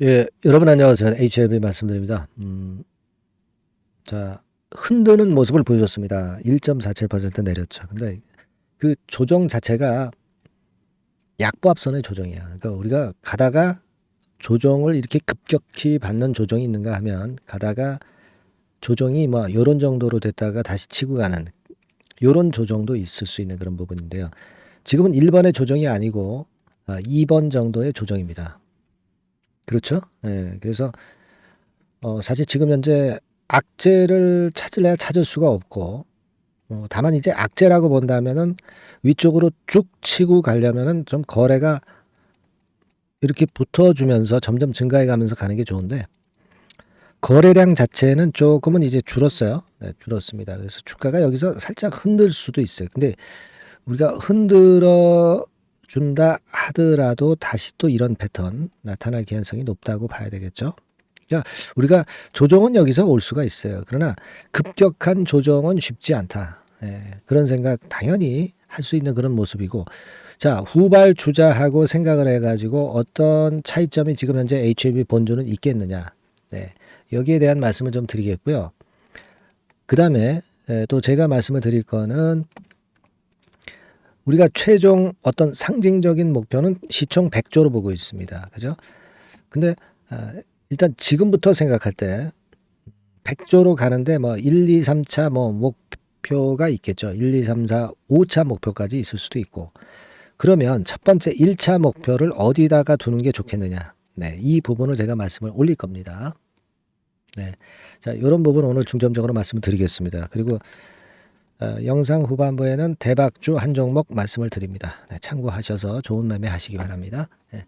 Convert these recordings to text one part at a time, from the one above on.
예, 여러분 안녕하세요. HLB 말씀드립니다. 음, 자, 흔드는 모습을 보여줬습니다. 1.47% 내렸죠. 근데 그 조정 자체가 약보합선의 조정이야. 그러니까 우리가 가다가 조정을 이렇게 급격히 받는 조정이 있는가 하면 가다가 조정이 뭐 요런 정도로 됐다가 다시 치고 가는 요런 조정도 있을 수 있는 그런 부분인데요. 지금은 1번의 조정이 아니고 아, 2번 정도의 조정입니다. 그렇죠? 예. 그래서 어 사실 지금 현재 악재를 찾을래야 찾을 수가 없고 어 다만 이제 악재라고 본다면은 위쪽으로 쭉 치고 가려면은 좀 거래가 이렇게 붙어주면서 점점 증가해 가면서 가는 게 좋은데 거래량 자체는 조금은 이제 줄었어요. 네, 줄었습니다. 그래서 주가가 여기서 살짝 흔들 수도 있어요. 근데 우리가 흔들어 준다 하더라도 다시 또 이런 패턴 나타날 가능성이 높다고 봐야 되겠죠. 그러니까 우리가 조정은 여기서 올 수가 있어요. 그러나 급격한 조정은 쉽지 않다. 예, 그런 생각 당연히 할 수 있는 그런 모습이고 자 후발 주자하고 생각을 해가지고 어떤 차이점이 지금 현재 HLB 본주는 있겠느냐 네, 여기에 대한 말씀을 좀 드리겠고요. 그 다음에 또 제가 말씀을 드릴 거는 우리가 최종 어떤 상징적인 목표는 시총 100조로 보고 있습니다. 그죠? 근데 아, 일단 지금부터 생각할 때 100조로 가는데 뭐 1, 2, 3차 뭐 목표가 있겠죠. 1, 2, 3, 4, 5차 목표까지 있을 수도 있고. 그러면 첫 번째 1차 목표를 어디다가 두는 게 좋겠느냐. 네, 이 부분을 제가 말씀을 올릴 겁니다. 네. 자, 이런 부분 오늘 중점적으로 말씀을 드리겠습니다. 그리고 어, 영상 후반부에는 대박주 한 종목 말씀을 드립니다. 네, 참고하셔서 좋은 매매 하시기 바랍니다. 네.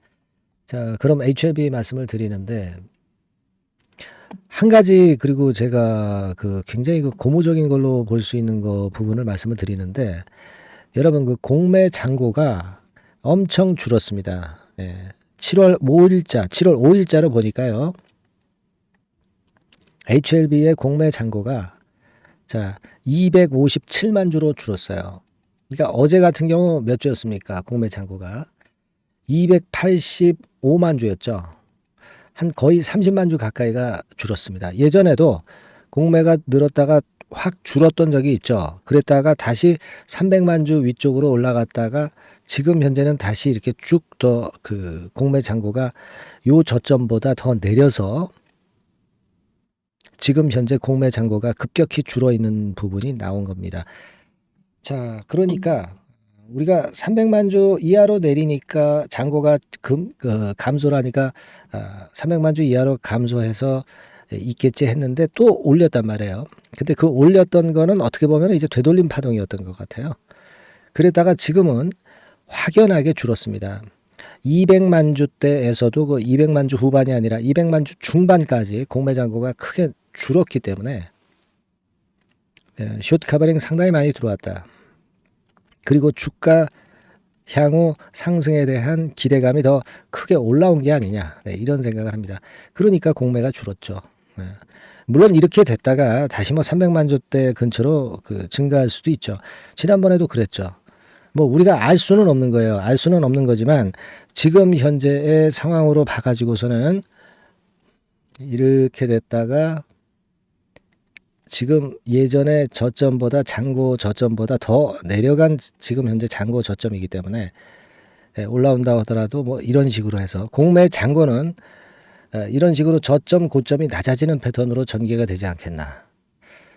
자, 그럼 HLB 말씀을 드리는데 한 가지 그리고 제가 그 굉장히 그 고무적인 걸로 볼 수 있는 거 부분을 말씀을 드리는데 여러분 그 공매 잔고가 엄청 줄었습니다. 네. 7월 5일자, 7월 5일자로 보니까요. HLB의 공매 잔고가 자, 257만 주로 줄었어요. 그러니까 어제 같은 경우 몇 주였습니까? 공매 잔고가 285만 주였죠. 한 거의 30만 주 가까이가 줄었습니다. 예전에도 공매가 늘었다가 확 줄었던 적이 있죠. 그랬다가 다시 300만 주 위쪽으로 올라갔다가 지금 현재는 다시 이렇게 쭉 더 그 공매 잔고가 요 저점보다 더 내려서 지금 현재 공매 잔고가 급격히 줄어 있는 부분이 나온 겁니다. 자, 그러니까 우리가 300만 주 이하로 내리니까 잔고가 금, 그, 감소라니까 아, 300만 주 이하로 감소해서 있겠지 했는데 또 올렸단 말이에요. 근데 그 올렸던 거는 어떻게 보면 이제 되돌림 파동이었던 것 같아요. 그랬다가 지금은 확연하게 줄었습니다. 200만 주 때에서도 그 200만 주 후반이 아니라 200만 주 중반까지 공매 잔고가 크게 줄었기 때문에 숏 카버링 상당히 많이 들어왔다. 그리고 주가 향후 상승에 대한 기대감이 더 크게 올라온 게 아니냐 네, 이런 생각을 합니다. 그러니까 공매가 줄었죠. 네. 물론 이렇게 됐다가 다시 뭐 300만 주대 근처로 그 증가할 수도 있죠. 지난번에도 그랬죠. 뭐 우리가 알 수는 없는 거예요. 알 수는 없는 거지만 지금 현재의 상황으로 봐가지고서는 이렇게 됐다가 지금 예전에 저점보다 잔고 저점보다 더 내려간 지금 현재 잔고 저점이기 때문에 예, 올라온다 하더라도 뭐 이런 식으로 해서 공매 잔고는 예, 이런 식으로 저점 고점이 낮아지는 패턴으로 전개가 되지 않겠나.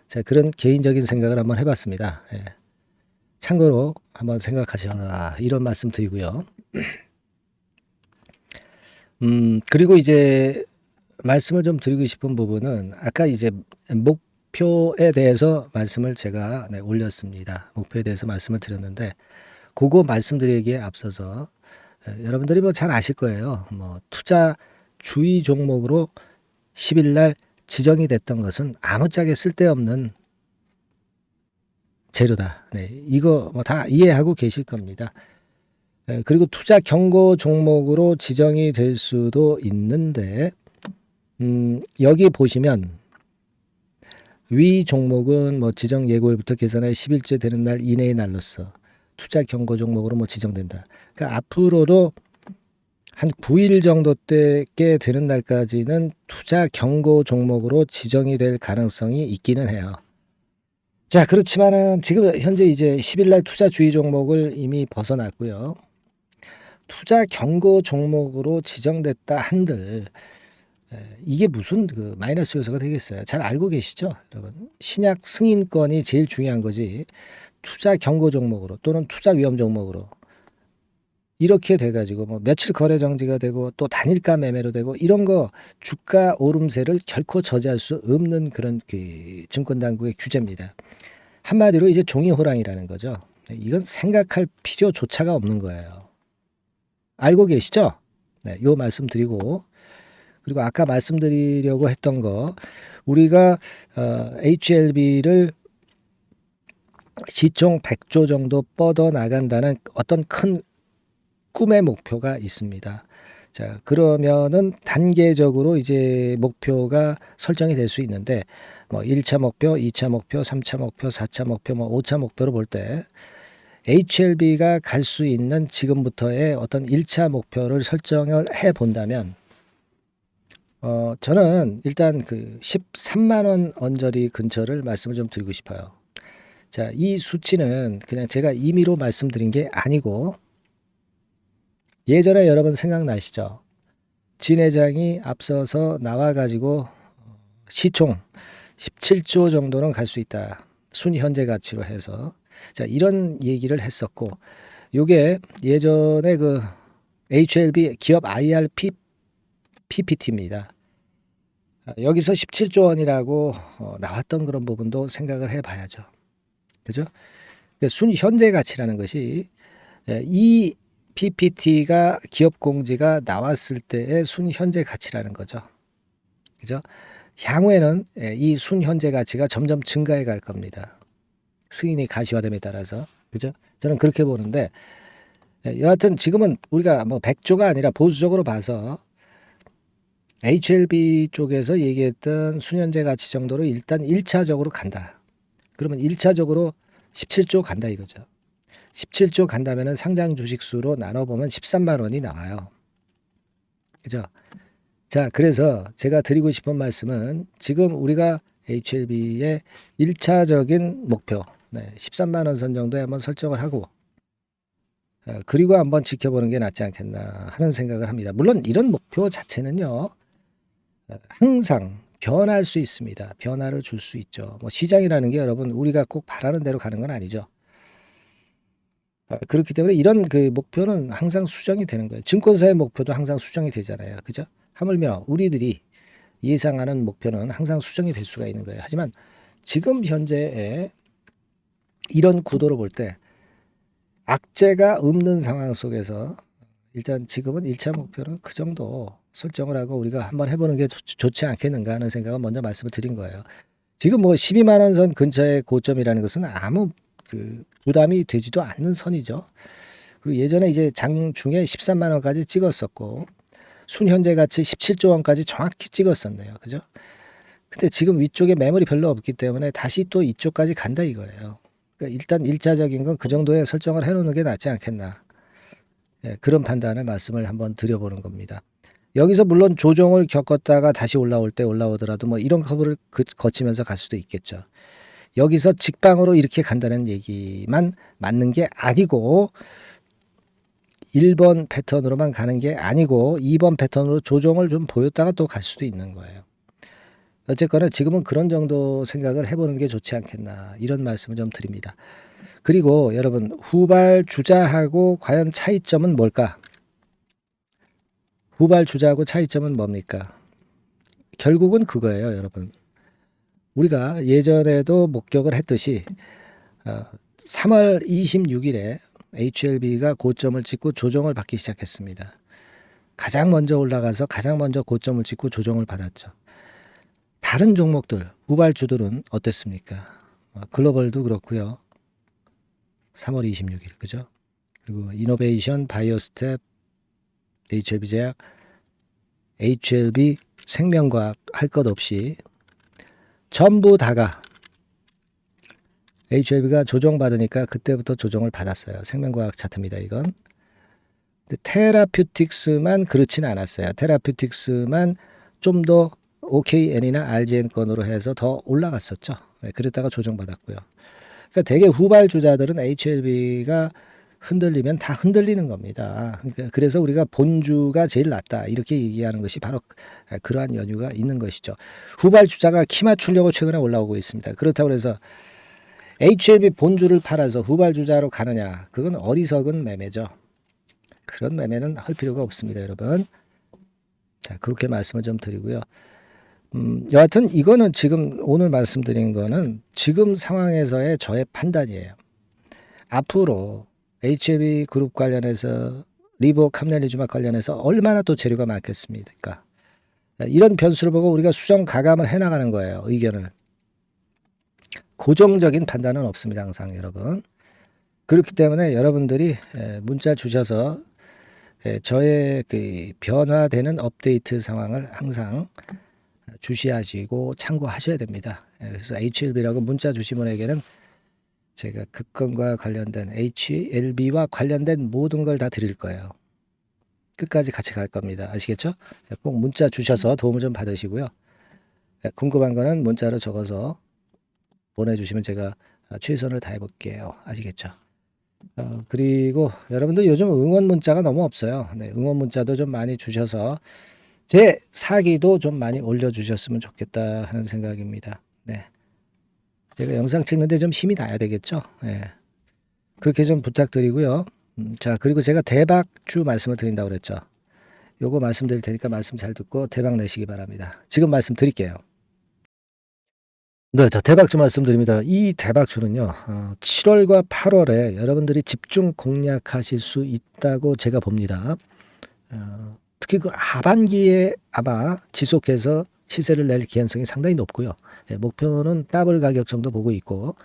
자, 그런 개인적인 생각을 한번 해봤습니다. 예. 참고로 한번 생각하셔라 이런 말씀 드리고요. 음 그리고 이제 말씀을 좀 드리고 싶은 부분은 아까 이제 목 목표에 대해서 말씀을 제가 네, 올렸습니다. 목표에 대해서 말씀을 드렸는데 그거 말씀드리기에 앞서서 에, 여러분들이 뭐 잘 아실 거예요. 뭐 투자 주의 종목으로 10일 날 지정이 됐던 것은 아무짝에 쓸데없는 재료다. 네, 이거 뭐 다 이해하고 계실 겁니다. 에, 그리고 투자 경고 종목으로 지정이 될 수도 있는데 음, 여기 보시면 위 종목은 뭐 지정 예고일부터 계산하여 10일째 되는 날 이내의 날로서 투자 경고 종목으로 뭐 지정된다. 그러니까 앞으로도 한 9일 정도 때께 되는 날까지는 투자 경고 종목으로 지정이 될 가능성이 있기는 해요. 자, 그렇지만은 지금 현재 이제 10일 날 투자 주의 종목을 이미 벗어났고요. 투자 경고 종목으로 지정됐다 한들 에, 이게 무슨 그 마이너스 요소가 되겠어요? 잘 알고 계시죠, 여러분? 신약 승인권이 제일 중요한 거지. 투자 경고 종목으로 또는 투자 위험 종목으로 이렇게 돼가지고 뭐 며칠 거래 정지가 되고 또 단일가 매매로 되고 이런 거 주가 오름세를 결코 저지할 수 없는 그런 그 증권 당국의 규제입니다. 한마디로 이제 종이 호랑이라는 거죠. 이건 생각할 필요조차가 없는 거예요. 알고 계시죠? 네, 요 말씀 드리고 그리고 아까 말씀드리려고 했던 거 우리가 어, HLB를 시총 100조 정도 뻗어 나간다는 어떤 큰 꿈의 목표가 있습니다. 자, 그러면은 단계적으로 이제 목표가 설정이 될 수 있는데 뭐 1차 목표, 2차 목표, 3차 목표, 4차 목표, 뭐 5차 목표로 볼 때 HLB가 갈 수 있는 지금부터의 어떤 1차 목표를 설정을 해 본다면 어, 저는 일단 그 13만 원 언저리 근처를 말씀을 좀 드리고 싶어요. 자, 이 수치는 그냥 제가 임의로 말씀드린 게 아니고 예전에 여러분 생각나시죠? 진 회장이 앞서서 나와가지고 시총 17조 정도는 갈 수 있다. 순 현재 가치로 해서 자 이런 얘기를 했었고 요게 예전에 그 HLB 기업 IRP PPT입니다. 여기서 17조 원이라고 어, 나왔던 그런 부분도 생각을 해봐야죠. 그죠? 순 현재 가치라는 것이 예, 이 PPT가 기업 공지가 나왔을 때의 순 현재 가치라는 거죠. 그죠? 향후에는 예, 이순 현재 가치가 점점 증가해 갈 겁니다. 승인이 가시화됨에 따라서. 그죠? 저는 그렇게 보는데 예, 여하튼 지금은 우리가 뭐 100조가 아니라 보수적으로 봐서 HLB 쪽에서 얘기했던 순현재 가치 정도로 일단 1차적으로 간다. 그러면 1차적으로 17조 간다 이거죠. 17조 간다면은 상장 주식 수로 나눠보면 13만 원이 나와요. 그죠? 자, 그래서 제가 드리고 싶은 말씀은 지금 우리가 HLB의 1차적인 목표, 네, 13만 원 선 정도에 한번 설정을 하고, 어, 그리고 한번 지켜보는 게 낫지 않겠나 하는 생각을 합니다. 물론 이런 목표 자체는요, 어, 항상 변할 수 있습니다. 변화를 줄 수 있죠. 뭐 시장이라는 게 여러분 우리가 꼭 바라는 대로 가는 건 아니죠. 아, 그렇기 때문에 이런 그 목표는 항상 수정이 되는 거예요. 증권사의 목표도 항상 수정이 되잖아요. 그죠? 하물며 우리들이 예상하는 목표는 항상 수정이 될 수가 있는 거예요. 하지만 지금 현재의 이런 구도로 볼 때 악재가 없는 상황 속에서 일단 지금은 1차 목표는 그 정도 설정을 하고 우리가 한번 해보는 게 좋, 지 않겠는가 하는 생각을 먼저 말씀을 드린 거예요. 지금 뭐 12만 원 선 근처의 고점이라는 것은 아무 그 부담이 되지도 않는 선이죠. 그리고 예전에 이제 장중에 13만 원까지 찍었었고 순 현재 가치 17조 원까지 정확히 찍었었네요. 그죠? 근데 지금 위쪽에 매물이 별로 없기 때문에 다시 또 이쪽까지 간다 이거예요. 그러니까 일단 일차적인 건 그 정도의 설정을 해놓는 게 낫지 않겠나. 예, 그런 판단을 말씀을 한번 드려보는 겁니다. 여기서 물론 조정을 겪었다가 다시 올라올 때 올라오더라도 뭐 이런 커브를 그, 거치면서 갈 수도 있겠죠. 여기서 직방으로 이렇게 간다는 얘기만 맞는 게 아니고 1번 패턴으로만 가는 게 아니고 2번 패턴으로 조정을 좀 보였다가 또 갈 수도 있는 거예요. 어쨌거나 지금은 그런 정도 생각을 해보는 게 좋지 않겠나 이런 말씀을 좀 드립니다. 그리고 여러분 후발 주자하고 과연 차이점은 뭘까? 후발 주자하고 차이점은 뭡니까? 결국은 그거예요, 여러분. 우리가 예전에도 목격을 했듯이 어, 3월 26일에 HLB가 고점을 찍고 조정을 받기 시작했습니다. 가장 먼저 올라가서 가장 먼저 고점을 찍고 조정을 받았죠. 다른 종목들, 우발주들은 어땠습니까? 어, 글로벌도 그렇고요. 3월 26일, 그죠? 그리고 이노베이션, 바이오스텝, HLB 제약, HLB 생명과학 할 것 없이 전부 다가 HLB가 조정받으니까 그때부터 조정을 받았어요. 생명과학 차트입니다. 이건. 테라퓨틱스만 그렇지는 않았어요. 테라퓨틱스만 좀 더 OKN이나 RGN권으로 해서 더 올라갔었죠. 네, 그랬다가 조정받았고요. 그러니까 대개 후발 주자들은 HLB가 흔들리면 다 흔들리는 겁니다. 그러니까 그래서 우리가 본주가 제일 낫다 이렇게 얘기하는 것이 바로 그러한 연유가 있는 것이죠. 후발 주자가 키 맞추려고 최근에 올라오고 있습니다. 그렇다고 해서 HLB 본주를 팔아서 후발 주자로 가느냐 그건 어리석은 매매죠. 그런 매매는 할 필요가 없습니다, 여러분. 자 그렇게 말씀을 좀 드리고요. 음, 여하튼 이거는 지금 오늘 말씀드린 거는 지금 상황에서의 저의 판단이에요. 앞으로 HLB 그룹 관련해서 리버 캄넬리주막 관련해서 얼마나 또 재료가 많겠습니까? 이런 변수를 보고 우리가 수정 가감을 해나가는 거예요. 의견을. 고정적인 판단은 없습니다. 항상 여러분. 그렇기 때문에 여러분들이 에, 문자 주셔서 에, 저의 그 변화되는 업데이트 상황을 항상 주시하시고 참고하셔야 됩니다. 예, 그래서 HLB라고 문자 주신 분에게는 제가 극건과 관련된 HLB와 관련된 모든 걸 다 드릴 거예요. 끝까지 같이 갈 겁니다. 아시겠죠? 예, 꼭 문자 주셔서 도움을 좀 받으시고요. 예, 궁금한 거는 문자로 적어서 보내주시면 제가 최선을 다해 볼게요. 아시겠죠? 어, 그리고 여러분들 요즘 응원 문자가 너무 없어요. 네, 응원 문자도 좀 많이 주셔서 제 사기도 좀 많이 올려주셨으면 좋겠다 하는 생각입니다. 네. 제가 영상 찍는데 좀 힘이 나야 되겠죠. 네. 그렇게 좀 부탁드리고요. 음, 자, 그리고 제가 대박주 말씀을 드린다고 그랬죠. 요거 말씀드릴 테니까 말씀 잘 듣고 대박 내시기 바랍니다. 지금 말씀 드릴게요. 네, 자, 대박주 말씀드립니다. 이 대박주는요, 어, 7월과 8월에 여러분들이 집중 공략하실 수 있다고 제가 봅니다. 어, 특히 그 하반기에 아마 지속해서 시세를 낼 기한성이 상당히 높고요. 예, 목표는 더블 가격 정도 보고 있고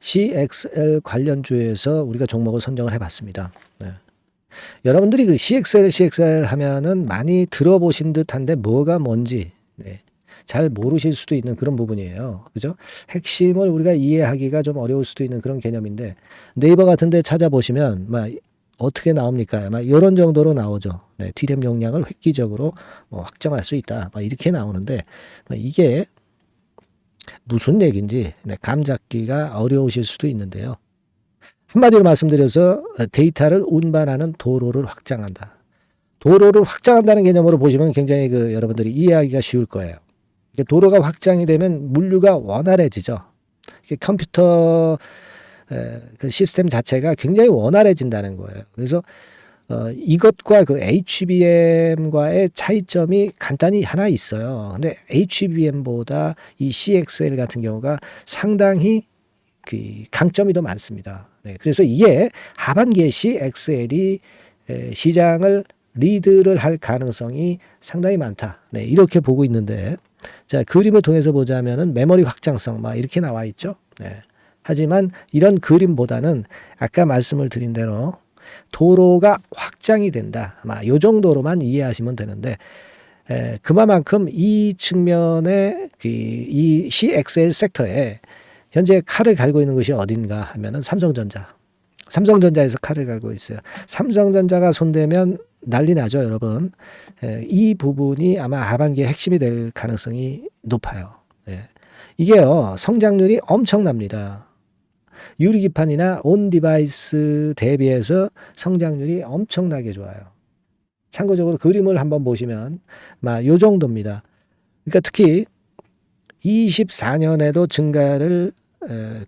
CXL 관련주에서 우리가 종목을 선정을 해봤습니다. 네. 여러분들이 그 CXL, CXL 하면은 많이 들어보신 듯한데 뭐가 뭔지 네. 잘 모르실 수도 있는 그런 부분이에요. 그죠? 핵심을 우리가 이해하기가 좀 어려울 수도 있는 그런 개념인데 네이버 같은 데 찾아보시면 막 어떻게 나옵니까? 막 이런 정도로 나오죠. 네, D램 용량을 획기적으로 뭐 확정할 수 있다. 막 이렇게 나오는데 이게 무슨 얘기인지 네, 감 잡기가 어려우실 수도 있는데요. 한마디로 말씀드려서 데이터를 운반하는 도로를 확장한다. 도로를 확장한다는 개념으로 보시면 굉장히 그 여러분들이 이해하기가 쉬울 거예요. 도로가 확장이 되면 물류가 원활해지죠. 컴퓨터 그 시스템 자체가 굉장히 원활해진다는 거예요. 그래서 어, 이것과 그 HBM과의 차이점이 간단히 하나 있어요. 근데 HBM보다 이 CXL 같은 경우가 상당히 그 강점이 더 많습니다. 네, 그래서 이게 하반기에 CXL이 시장을 리드를 할 가능성이 상당히 많다. 네, 이렇게 보고 있는데, 자, 그림을 통해서 보자면은 메모리 확장성, 막 이렇게 나와 있죠. 네. 하지만 이런 그림보다는 아까 말씀을 드린 대로 도로가 확장이 된다. 아마 요 정도로만 이해하시면 되는데 에, 그만큼 이 측면에 그, 이 CXL 섹터에 현재 칼을 갈고 있는 것이 어딘가 하면은 삼성전자. 삼성전자에서 칼을 갈고 있어요. 삼성전자가 손대면 난리 나죠, 여러분. 에, 이 부분이 아마 하반기에 핵심이 될 가능성이 높아요. 예. 이게요, 성장률이 엄청납니다. 유리기판이나 온 디바이스 대비해서 성장률이 엄청나게 좋아요. 참고적으로 그림을 한번 보시면 요 정도입니다. 그러니까 특히 24년에도 증가를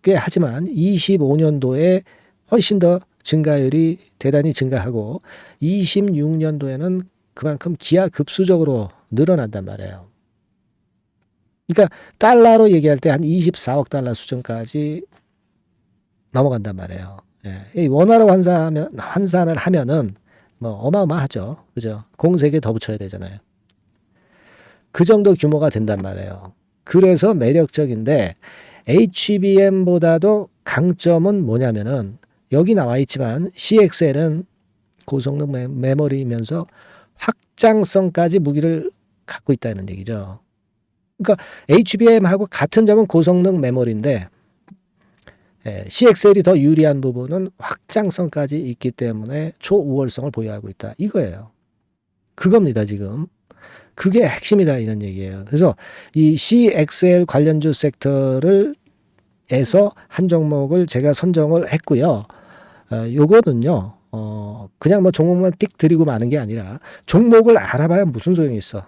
꽤 하지만 25년도에 훨씬 더 증가율이 대단히 증가하고 26년도에는 그만큼 기하급수적으로 늘어난단 말이에요. 그러니까 달러로 얘기할 때 한 24억 달러 수준까지 넘어간단 말이에요. 예. 원화로 환산하면, 환산을 하면은 뭐 어마어마하죠. 그죠? 공세계 더 붙여야 되잖아요. 그 정도 규모가 된단 말이에요. 그래서 매력적인데 HBM보다도 강점은 뭐냐면은 여기 나와 있지만 CXL은 고성능 메모리면서 확장성까지 무기를 갖고 있다는 얘기죠. 그러니까 HBM하고 같은 점은 고성능 메모리인데 예, CXL이 더 유리한 부분은 확장성까지 있기 때문에 초우월성을 보유하고 있다. 이거예요. 그겁니다, 지금. 그게 핵심이다 이런 얘기예요. 그래서 이 CXL 관련주 섹터를 에서 한 종목을 제가 선정을 했고요. 어, 요거는요. 어, 그냥 뭐 종목만 띡 드리고 마는 게 아니라 종목을 알아봐야 무슨 소용이 있어.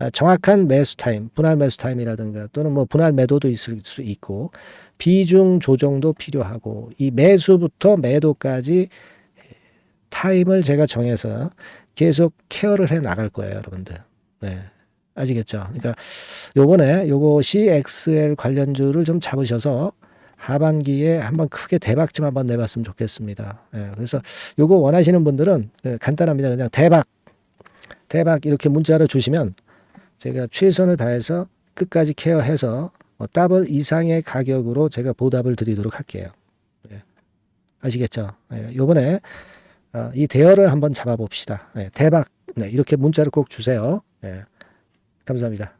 아, 정확한 매수 타임, 분할 매수 타임이라든가 또는 뭐 분할 매도도 있을 수 있고 비중 조정도 필요하고 이 매수부터 매도까지 타임을 제가 정해서 계속 케어를 해 나갈 거예요, 여러분들. 네. 아시겠죠? 그러니까 요번에 요거 CXL 관련주를 좀 잡으셔서 하반기에 한번 크게 대박 좀 한번 내봤으면 좋겠습니다. 예, 그래서 요거 원하시는 분들은 예, 간단합니다. 그냥 대박, 대박 이렇게 문자를 주시면 제가 최선을 다해서 끝까지 케어해서 뭐 더블 이상의 가격으로 제가 보답을 드리도록 할게요. 예, 아시겠죠? 예, 요번에 어, 이 대열을 한번 잡아봅시다. 예, 대박, 네, 이렇게 문자를 꼭 주세요. 예, 감사합니다.